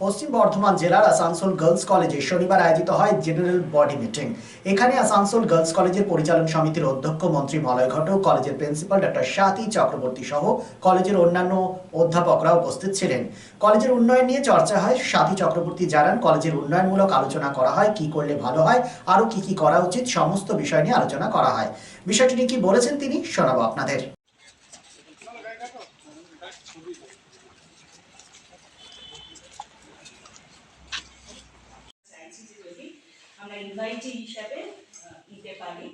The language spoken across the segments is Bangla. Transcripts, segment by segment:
পশ্চিম বর্ধমান জেলার আসানসোল গার্লস কলেজে শনিবার আয়োজিত হয় জেনারেল বডি মিটিং। এখানে আসানসোল গার্লস কলেজের পরিচালন সমিতির অধ্যক্ষ, মন্ত্রী মলয় ঘটক, কলেজের প্রিন্সিপাল ডক্টর স্বাতী চক্রবর্তী সহ কলেজের অন্যান্য অধ্যাপকরা উপস্থিত ছিলেন। কলেজের উন্নয়ন নিয়ে চর্চা হয়। স্বাতী চক্রবর্তী জানান, কলেজের উন্নয়নমূলক আলোচনা করা হয়, কি করলে ভালো হয়, আরও কি কি করা উচিত, সমস্ত বিষয় নিয়ে আলোচনা করা হয়। বিষয়টি নিয়ে কি বলেছেন তিনি, শোনাবো আপনাদের। আমরা ইনভাইটি হিসাবে নিতে পারি।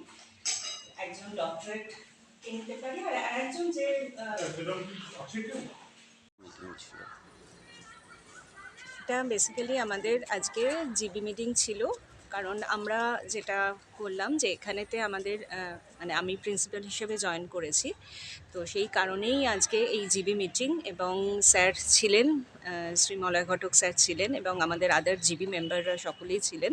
একজন ডক্টরেট কে নিতে পারি আর আরেকজন যে এটা বেসিক্যালি আমাদের আজকে জিবি মিটিং ছিল কারণ আমরা যেটা করলাম যে এখানেতে আমাদের মানে আমি প্রিন্সিপাল হিসেবে জয়েন করেছি। তো সেই কারণেই আজকে এই জিবি মিটিং এবং স্যার ছিলেন শ্রী মলয় ঘটক স্যার ছিলেন এবং আমাদের আদার জিবি মেম্বাররা সকলেই ছিলেন।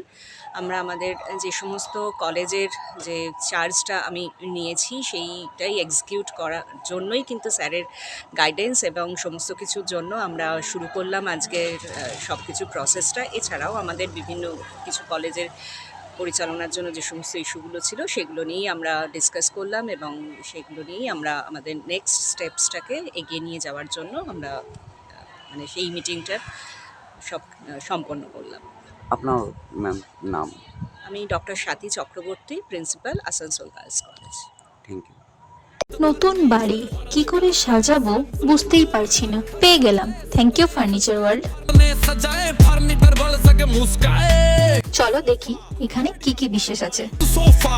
আমরা আমাদের যে সমস্ত কলেজের যে চার্জটা আমি নিয়েছি, সেইটাই এক্সিকিউট করার জন্যই কিন্তু স্যারের গাইডেন্স এবং সমস্ত কিছুর জন্য আমরা শুরু করলাম আজকের সব কিছু প্রসেসটা এছাড়াও আমাদের বিভিন্ন কিছু কলেজের পরিচালনার জন্য যে সমস্ত ইস্যুগুলো ছিল, সেগুলো নিয়েই আমরা ডিসকাস করলাম এবং সেগুলো নিয়েই আমরা আমাদের নেক্সট স্টেপসটাকে এগিয়ে নিয়ে যাওয়ার জন্য আমরা মানে সেই মিটিংটা সব সম্পন্ন করলাম। আপনার ম্যাম নাম? আমি doctor Swati Chakraborty principal Asansol girls college. Thank you নতুন বাড়ি কি করে সাজাবো বুঝতেই পারছি না। পেয়ে গেলাম। থ্যাংক ইউ ফার্নিচার ওয়ার্ল্ড চলো দেখি এখানে কি কি বিশেষ আছে। সোফা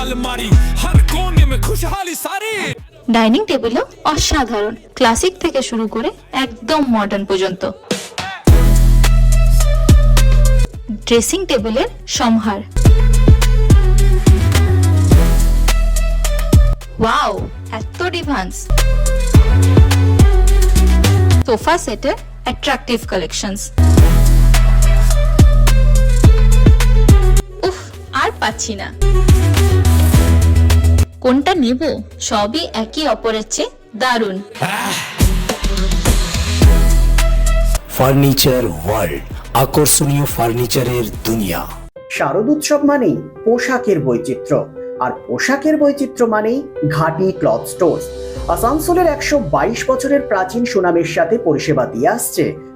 আলমারি হর কোনে মে খুশহালি সারি ডাইনিং টেবিলও অসাধারণ। ক্লাসিক থেকে শুরু করে একদম মডার্ন পর্যন্ত। ড্রেসিং টেবিলের সম্হার ওয়াও, এত ডিভান্স সোফা সেটের অ্যাট্রাকটিভ কালেকশনস উফ, আর পাচ্ছি না। কোনটা নেব? সবই একে অপরের চেয়ে দারুণ। ফার্নিচার ওয়ার্ল্ড আকর্ষণীয় ফার্নিচারের দুনিয়া। শারদোৎসব মানেই পোশাকের বৈচিত্র্য আর পোশাকের বৈচিত্র্য মানেই ঘাটি ক্লথ স্টোর আসানসোলের একশো বাইশ বছরের প্রাচীন সুনামের সাথে পরিষেবা দিয়ে আসছে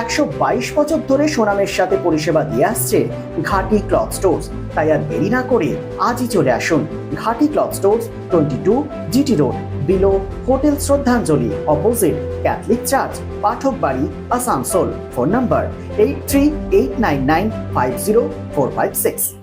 একশো বাইশ বছর ধরে সোনামের সাথে পরিষেবা দিয়ে আসছে ঘাটি ক্লথ স্টোর্স। তাই আর দেরি না করে আজই চলে আসুন Ghati cloth stores, twenty two GT road, below, hotel Shraddhanjali, opposite Catholic church Pathak বাড়ি Asansol. Phone number eight three eight nine nine five zero four five six.